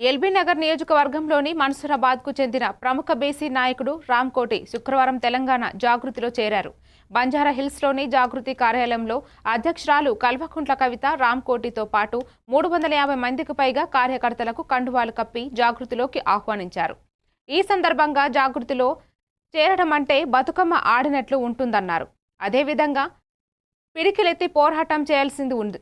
LB Nagar నియోజకవర్గంలోని మన్సూరాబాద్కు చెందిన ప్రముఖ బీసీ నాయకుడు రామ్కోటి శుక్రవారం తెలంగాణ జాగృతిలో చేరారు. బంజారా హిల్స్లోని జాగృతి కార్యాలయంలో అధ్యక్షురాలు కల్వకుంట్ల కవిత రామ్కోటితో పాటు మూడు వందల యాభై మందికి పైగా కార్యకర్తలకు కండువాలు కప్పి జాగృతిలోకి ఆహ్వానించారు. ఈ సందర్భంగా జాగృతిలో చేరడం అంటే బతుకమ్మ ఆడినట్లు ఉంటుందన్నారు. అదేవిధంగా పిడికిలెత్తి పోరాటం చేయాల్సింది ఉంది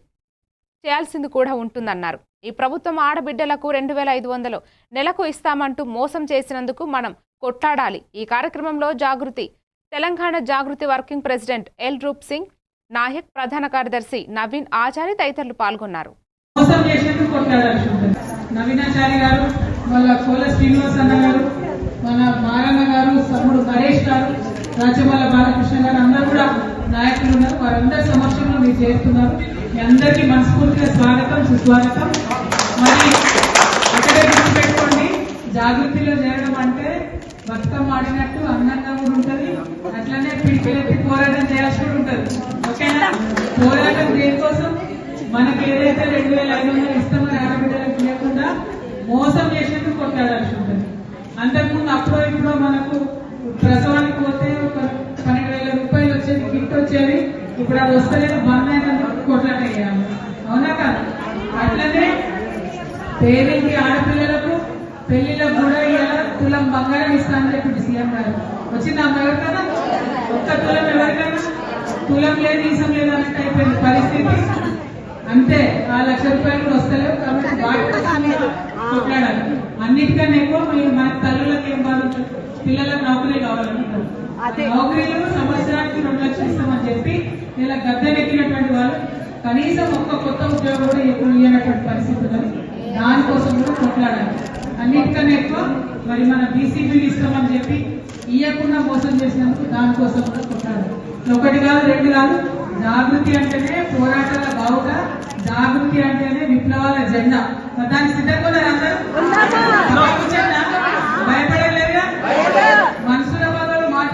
చేయాల్సింది కూడా ఉంటుందన్నారు. ఈ ప్రభుత్వం ఆడబిడ్డలకు రెండు వేల ఐదు వందలు నెలకు ఇస్తామంటూ మోసం చేసినందుకు మనం కొట్లాడాలి. ఈ కార్యక్రమంలో Jagruthi Telangana Jagruthi working president L Roop Singh Naik ప్రధాన కార్యదర్శి నవీన్ ఆచారి తదితరులు పాల్గొన్నారు. మోసం నవీనాచారి గారు వాళ్ళ కోల శ్రీనివాస్ అన్న గారు మన మారన్న గారు తమ్ముడు నరేష్ గారు రాజమల్ల బాలకృష్ణ గారు అందరూ కూడా నాయకులు ఉన్నారు. వారందరి సమక్షంలో మీరు చేస్తున్నారు. మీ అందరికీ మనస్ఫూర్తిగా స్వాగతం సుస్వాగతం. జాగృతిలో చేయడం అంటే బతుకమ్మ ఆడినట్టు అందంగా కూడా ఉంటది. అట్లనే పిడికిలెత్తి పోరాటం చేయాల్సి కూడా ఉంటది. ఓకేనా? పోరాటం దేనికోసం? మనకి ఏదైతే రెండు వేల ఐదు వందలు ఇస్తామో ఆడబిడ్డలకు లేకుండా మోసం చేసినట్టు కొట్లాడాల్సి ఉంటుంది. అంతకుముందు అప్పుడు ఇప్పుడు మనకు ప్రసవానికి పోతే ఒక పన్నెండు వేల రూపాయలు వచ్చేది గిఫ్ట్ వచ్చేది. ఇప్పుడు అది వస్తలేదు బంద్ అయినందుకు కొట్లాట అవునా కాదు? అట్లనే పేరెంట్ ఆడపిల్లలకు పెళ్ళిలో కూడా ఇలా తులం బంగారం ఇస్తానని చెప్పింది సీఎం గారు వచ్చిందా. అమ్మ ఎవరికైనా ఒక్క తులం ఎవరికైనా తులం లేదు ఈసం లేదు అన్నట్టు అయిపోయింది పరిస్థితి. అంతే ఆ లక్ష రూపాయలు కూడా వస్తలేవు కాబట్టి కొట్లాడాలి అన్నిటికన్నా ఎక్కువ మీరు మన తల్లులకు ఏం బాధ? పిల్లలకు నౌకరీ కావాలనుకుంటారు. నౌకరీలు సంవత్సరానికి రెండు లక్షలు ఇస్తామని చెప్పి ఇలా గద్దెనెక్కినటువంటి వాళ్ళు కనీసం ఒక్క కొత్త ఉద్యోగం కూడా ఇప్పుడు ఇవ్వనటువంటి పరిస్థితి ఉన్నది. దానికోసం కూడా కొట్లాడాలి. అన్నిటికన్నా ఎక్కువ మరి మన బీసీబీలు ఇస్తామని చెప్పి ఇవ్వకుండా మోసం చేసినందుకు దానికోసం కూడా కొట్లాడాలి ఒకటి కాదు రెండు కాదు జాగృతి అంటేనే పోరాటాల బావుట జాగృతి అంటేనే విప్లవాల జెండా. దానికి సిద్ధంగా ఉన్నారు అందరూ?